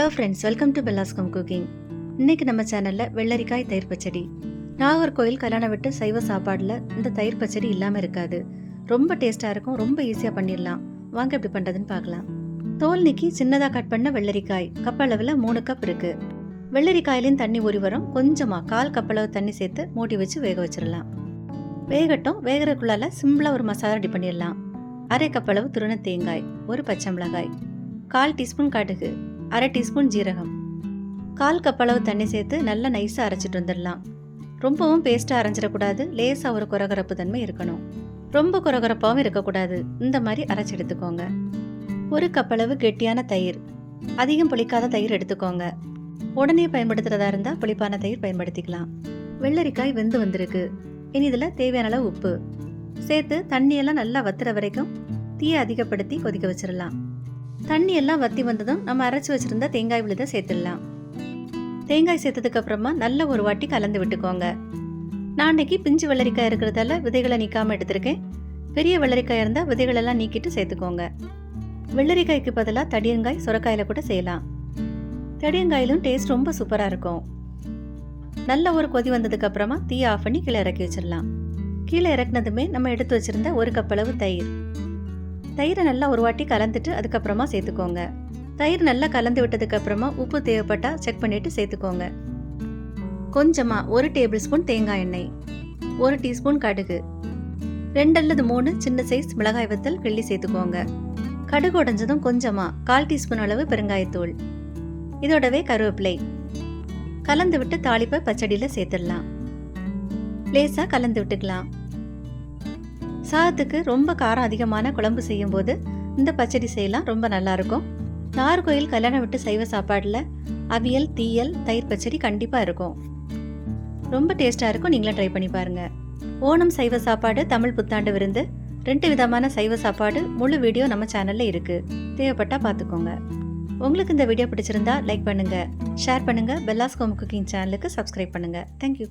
Hello friends welcome to பெல்லாஸ்கம் cooking இன்னைக்கு நம்ம சேனலில் வெள்ளரிக்காய் தயிர் பச்சடி. நாகர்கோயில் கல்யாணம் விட்டு சைவ சாப்பாடில் இந்த தயிர் பச்சடி இல்லாமல் இருக்காது. ரொம்ப டேஸ்ட்டாக இருக்கும் ரொம்ப ஈஸியாக பண்ணிடலாம். வாங்க எப்படி பண்ணுறதுன்னு பார்க்கலாம். தோல் நீக்கி சின்னதாக கட் பண்ண வெள்ளரிக்காய். கப் அளவில் மூணு கப் இருக்குது வெள்ளரிக்காயிலையும் தண்ணி ஊறி வரும். கொஞ்சமாக கால் கப் அளவு தண்ணி சேர்த்து மூடி வச்சு வேக வச்சிடலாம். வேகட்டும் வேகிறதுக்குள்ளால சிம்பிளாக ஒரு மசாலா ரெடி பண்ணிடலாம். அரை கப் அளவு துருண தேங்காய் ஒரு பச்சை மிளகாய் கால் டீஸ்பூன் கடுகு அரை டீஸ்பூன் ஜீரகம். கால் கப் அளவு தண்ணி சேர்த்து நல்லா நைஸாக அரைச்சிட்டு வந்துடலாம். ரொம்பவும் பேஸ்ட்டாக அரைஞ்சிடக்கூடாது. லேசாக ஒரு குறகுறப்பு தன்மை இருக்கணும். ரொம்ப குறகுறப்பாகவும் இருக்கக்கூடாது. இந்த மாதிரி அரைச்சி எடுத்துக்கோங்க. ஒரு கப் அளவு கெட்டியான தயிர். அதிகம் புளிக்காத தயிர் எடுத்துக்கோங்க. உடனே பயன்படுத்துறதா இருந்தால் புளிப்பான தயிர் பயன்படுத்திக்கலாம். வெள்ளரிக்காய் வெந்து வந்திருக்கு. இனி இதில் தேவையான அளவு உப்பு. சேர்த்து தண்ணியெல்லாம் நல்லா வத்துற வரைக்கும் தீயை அதிகப்படுத்தி கொதிக்க வச்சிடலாம். தண்ணி எல்லாம் வத்தி வந்ததும் நம்ம அரைச்சி வச்சிருந்த தேங்காய் விழுதை சேர்த்துடலாம். தேங்காய் சேர்த்ததுக்கு அப்புறமா நல்ல ஒரு வாட்டி கலந்து விட்டுக்கோங்க. நான் அன்னைக்கு பிஞ்சு வெள்ளரிக்காய் இருக்கிறதால விதைகளை நீக்காம எடுத்திருக்கேன். பெரிய வெள்ளரிக்காய் இருந்தால் விதைகளெல்லாம் நீக்கிட்டு சேர்த்துக்கோங்க. வெள்ளரிக்காய்க்கு பதிலாக தடியங்காய் சுரக்காயில கூட செய்யலாம். தடியங்காயிலும் டேஸ்ட் ரொம்ப சூப்பராக இருக்கும். நல்ல ஒரு கொதி வந்ததுக்கு அப்புறமா தீயை ஆஃப் பண்ணி கீழே இறக்கி வச்சிடலாம். கீழே இறக்குனதுமே நம்ம எடுத்து வச்சிருந்த ஒரு கப் அளவு தயிர். தயிரை நல்லா ஒரு வாட்டி கலந்துட்டு அதுக்கப்புறமா சேர்த்துக்கோங்க. தயிர் நல்லா கலந்து விட்டதுக்கப்புறமா உப்பு தேவைப்பட்டா செக் பண்ணிவிட்டு சேர்த்துக்கோங்க. கொஞ்சமாக ஒரு டேபிள் ஸ்பூன் தேங்காய் எண்ணெய் ஒரு டீஸ்பூன் கடுகு ரெண்டு அல்லது மூணு சின்ன சைஸ் மிளகாய் வத்தல் கிள்ளி சேர்த்துக்கோங்க. கடுகு உடஞ்சதும் கொஞ்சமாக கால் டீஸ்பூன் அளவு பெருங்காயத்தூள் இதோடவே கருவேப்பிலை. கலந்து விட்டு தாளிப்பை பச்சடியில் சேர்த்துடலாம். லேசாக கலந்து விட்டுக்கலாம். சாதத்துக்கு ரொம்ப காரம் அதிகமான குழம்பு செய்யும்போது இந்த பச்சடி செய்யலாம். ரொம்ப நல்லாயிருக்கும். நார்கோயில் கல்யாணம் விட்டு சைவ சாப்பாடில் அவியல் தீயல் தயிர் பச்சடி கண்டிப்பாக இருக்கும். ரொம்ப டேஸ்ட்டாக இருக்கும். நீங்களும் ட்ரை பண்ணி பாருங்கள் ஓணம் சைவ சாப்பாடு தமிழ் புத்தாண்டு விருந்து. ரெண்டு விதமான சைவ சாப்பாடு. முழு வீடியோ நம்ம சேனல்ல இருக்குது தேவைப்பட்டால் பார்த்துக்கோங்க உங்களுக்கு இந்த வீடியோ பிடிச்சிருந்தா லைக் பண்ணுங்கள் ஷேர் பண்ணுங்கள் பெல்லாஸ்கோம் குக்கிங் சேனலுக்கு சப்ஸ்கிரைப் பண்ணுங்க. Thank you